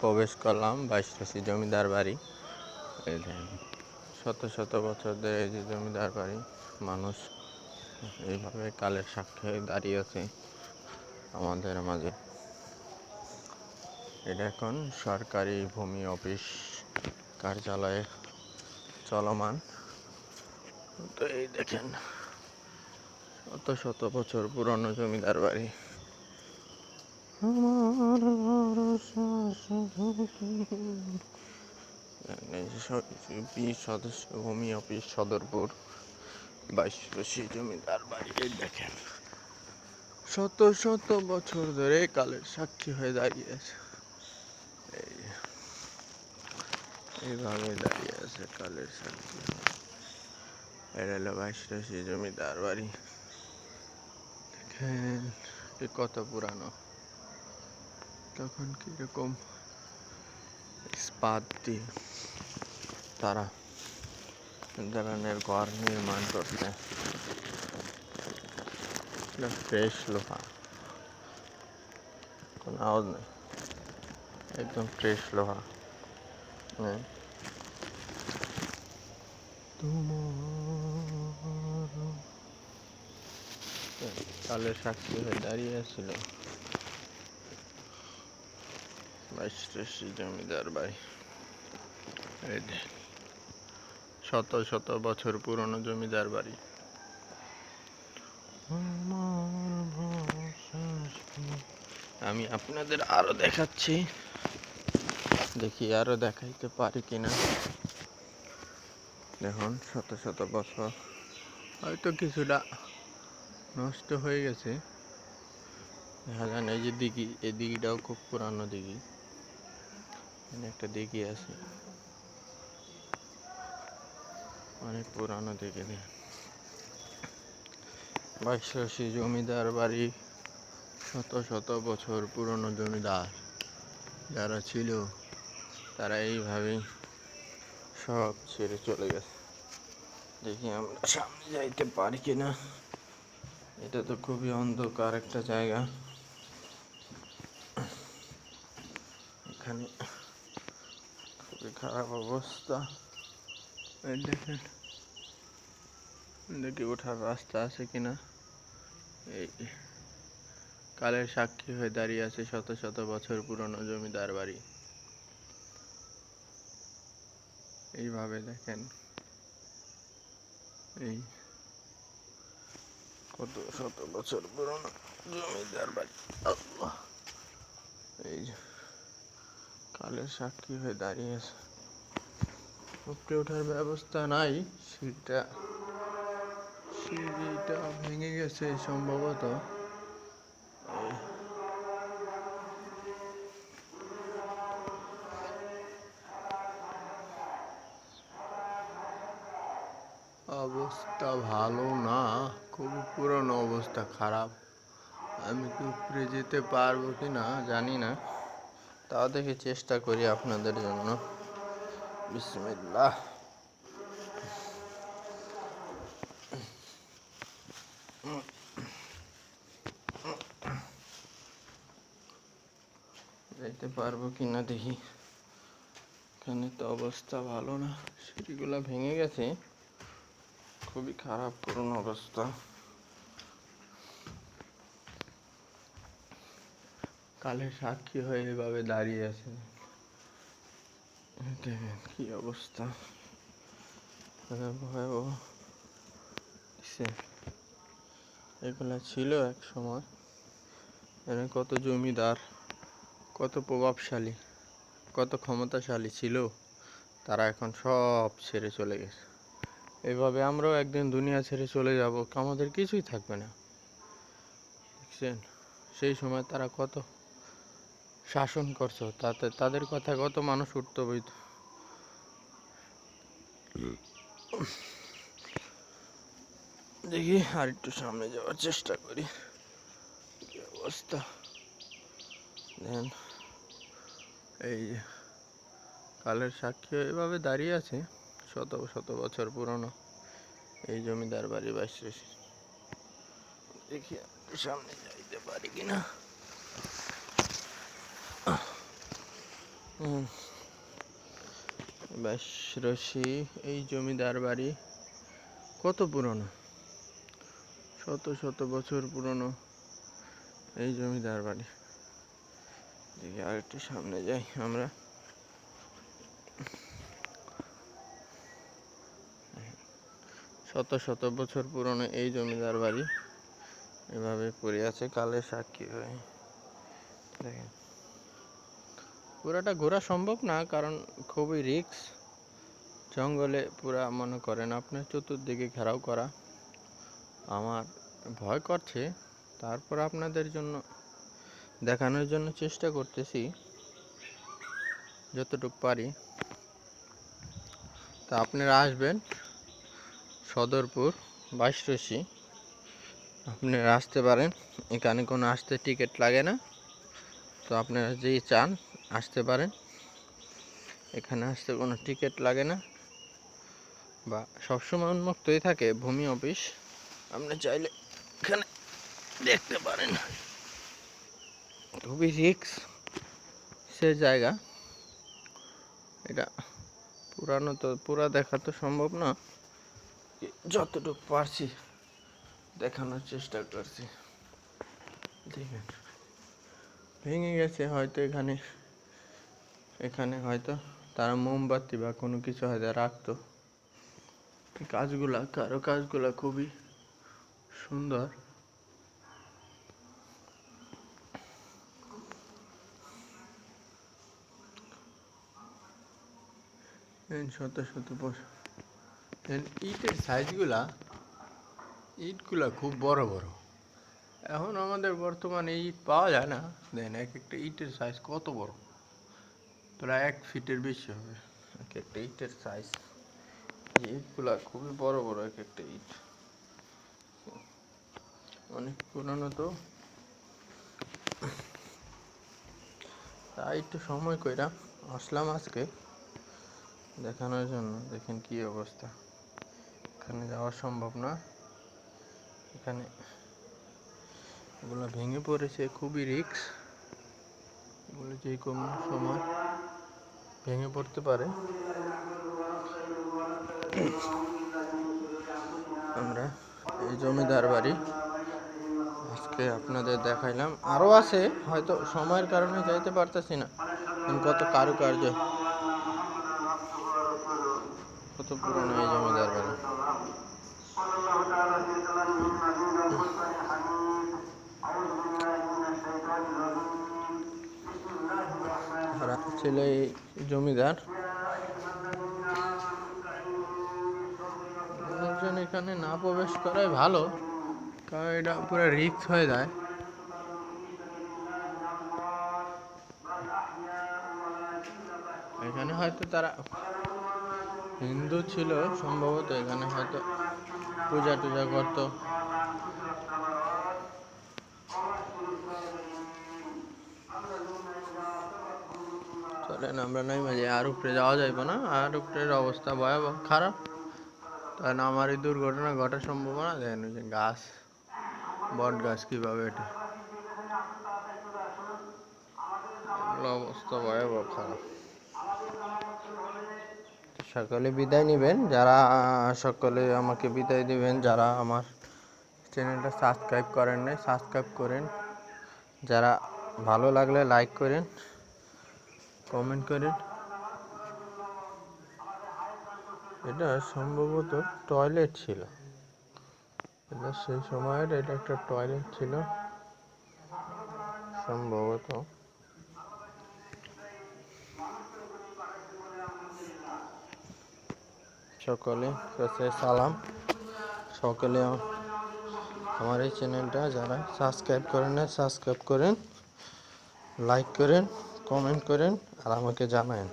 প্রবেশ করলাম বাইশরাশি জমিদার বাড়ি। শত শত বছর ধরে এই যে জমিদার বাড়ি, মানুষ এইভাবে কালের সাক্ষী দাঁড়িয়ে আছে আমাদের মাঝে। এটা এখন সরকারি ভূমি অফিস কার্যালয়ে চলমান। তো এই দেখেন, শত শত বছর পুরনো জমিদার বাড়ি। আমার ভরসা সদস্য ভূমি অফিস সদরপুর। বাইশরশি জমিদার বাড়ি দেখেন। শত শত বছর ধরে কালের সাক্ষী হয়ে দাঁড়িয়ে আছে এই, এইভাবে দাঁড়িয়ে আছে কালের সাক্ষী। এটা হলো বাইশরশি জমিদার বাড়ি। দেখেন কত পুরানো। তখন কীরকম ইস্পাত দিয়ে তারা এ ধরনের ঘর নির্মাণ করতে ফ্রেশ লোহা কোনো আওয়াজ নেই একদম ফ্রেশ লোহা হ্যাঁ তোমার কালের সাক্ষী হয়ে দাঁড়িয়ে ছিল জমিদার যে, শত শত বছর পুরনো জমিদার বাড়ি। আমি আপনাদের আরও দেখাচ্ছি। দেখি আরও দেখাইতে পারি কিনা। দেখুন, শত শত বছর। হয়তো কিছুটা নষ্ট হয়ে গেছে। দেখা যায় না, এই যে দিঘি, এই দিঘিটাও খুব পুরানো দিঘি। এখানে একটা দিঘি আছে। অনেক পুরানো দেখ। বাইশশি জমিদার বাড়ি, শত শত বছর পুরনো জমিদার যারা ছিল, তারা এইভাবেই সব ছেড়ে চলে গেছে। দেখি আমরা সামনে যাইতে পারি কিনা। এটা তো খুবই অন্ধকার একটা জায়গা। এখানে খুবই খারাপ অবস্থা দেখেন, দেখি ওঠার রাস্তা আছে কিনা। এই কালের সাক্ষী হয়ে দাঁড়িয়ে আছে শত শত বছর পুরনো জমিদার বাড়ি। এইভাবে দেখেন, এই কত শত বছর পুরনো জমিদার বাড়ি এই যে কালের সাক্ষী হয়ে দাঁড়িয়ে আছে উপরে ওঠার ব্যবস্থা নাই, সিঁড়িটা সিঁড়িটা ভেঙে গেছে সম্ভবত। অবস্থা ভালো না, খুব পুরনো অবস্থা, খারাপ। আমি কি উপরে যেতে পারব কি না জানি না। তাও দেখে চেষ্টা করি আপনাদের জন্য। বিসমিল্লাহ। যেতে পারব কি না দেখি। এখানে তো অবস্থা ভালো না, সিঁড়িগুলো ভেঙে গেছে। খুবই খারাপ, পুরনো অবস্থা। কালের সাক্ষী হয়ে এভাবে দাঁড়িয়ে আছে দেখেন কি অবস্থা। ভয়াবহ ভয়াবহ? এগুলা ছিল এক সময়। এখানে কত জমিদার, কত প্রভাবশালী, কত ক্ষমতাশালী ছিল, তারা এখন সব ছেড়ে চলে গেছে। এভাবে আমরাও একদিন দুনিয়া ছেড়ে চলে যাব, আমাদের কিছুই থাকবে না। দেখছেন? সেই সময় তারা কত শাসন করছ, তাতে তাদের কথা কত মানুষ উঠতে বইত দেখি আর একটু সামনে যাওয়ার চেষ্টা করি। অবস্থা? দেন এই কালের সাক্ষী এভাবে দাঁড়িয়ে আছে, শত শত বছর পুরনো, এই জমিদার বাড়ি বাইশে দেখি সামনে যাইতে পারি কিনা। রশি, এই জমিদার বাড়ি, কত পুরনো? শত শত বছর পুরনো এই জমিদার বাড়ি। দেখি আর একটু সামনে যাই আমরা। শত শত বছর পুরনো এই জমিদার বাড়ি। এভাবে পড়ে আছে কালে সাক্ষী হয়ে। দেখেন। পুরাটা ঘোরা সম্ভব না, কারণ খুবই রিস্ক। জঙ্গলে পুরা মনে করেন আপনার চতুর্দিকে ঘেরাও করা। আমার ভয় করছে, তারপর আপনাদের জন্য দেখানোর জন্য চেষ্টা করতেছি, যতটুকু পারি। তা আপনারা আসবেন, সদরপুর, বাইশরশি। আপনারা আসতে পারেন, এখানে কোনো আসতে টিকিট লাগে না। তো আপনারা যেই চান আসতে পারেন এখানে আসতে কোনো টিকিট লাগে না বা সবসময় উন্মুক্তই থাকে ভূমি অফিস। আপনি চাইলে এখানে দেখতে পারেন। খুবই রিক্স সে জায়গা। এটা পুরানো তো, পুরা দেখা তো সম্ভব না। যতটুকু পারছি দেখানোর চেষ্টা করছি। দেখেন, ভেঙে গেছে হয়তো এখানে। এখানে হয়তো তারা মোমবাতি বা কোনো কিছু হয়তো রাখতো। কাজগুলা, কারও কাজগুলা খুবই সুন্দর। শত শত ইটের সাইজগুলা ইটগুলা খুব বড় বড়। এখন আমাদের বর্তমানে ইট পাওয়া যায় না। দেন এক একটা ইটের সাইজ কত বড়? প্রায় এক ফিটের বেশি হবে। এক একটা ইটের সাইজ ইটগুলা খুবই বড় বড় এক একটা ইট। অনেক পুরানো তো। তাই একটু সময় কইরা আসলাম আজকে দেখানোর জন্য। দেখেন কি অবস্থা। এখানে যাওয়া সম্ভব না। এখানে এগুলো ভেঙে পড়েছে, খুবই রিক্স এগুলো যে কোনো সময় ভেঙে পড়তে পারে। আমরা এই জমিদার বাড়ি আজকে আপনাদের দেখাইলাম। আরও আছে, হয়তো সময়ের কারণে যাইতে পারতেছি না। কত কারুকার্য, কত পুরনো এই জমিদার বাড়ি আর ছিল এই জমিদার। মানুষজন এখানে না প্রবেশ করাই ভালো, কারণ এটা পুরো রিক্স হয়ে যায়। এখানে হয়তো তারা হিন্দু ছিল, সম্ভবত এখানে হয়তো পূজা টুজা করতো। চলেন আমরা নাই মাঝে আর উপরে যাওয়া যাইব না, আর উপরের অবস্থা ভয়াবহ, খারাপ। কারণ আমার এই দুর্ঘটনা ঘটার সম্ভাবনা, দেখেন যে গাছ, বট গাছ কীভাবে এটা। অবস্থা ভয়াবহ, খারাপ। সকলে বিদায় নেবেন, যারা, সকলে আমাকে বিদায় দিবেন, যারা আমার চ্যানেলটা সাবস্ক্রাইব করেন নাই, সাবস্ক্রাইব করেন। যারা ভালো লাগলে লাইক করেন। কমেন্ট করেন এটা সম্ভবত টয়লেট ছিল। এটা সেই সময়ের এটা একটা টয়লেট ছিল। সম্ভবত। সকলে কাছে সালাম। সকলে আমার এই চ্যানেলটা যারা সাবস্ক্রাইব করেন না সাবস্ক্রাইব করেন লাইক করেন কমেন্ট করেন। আর আমাকে জানায়েন।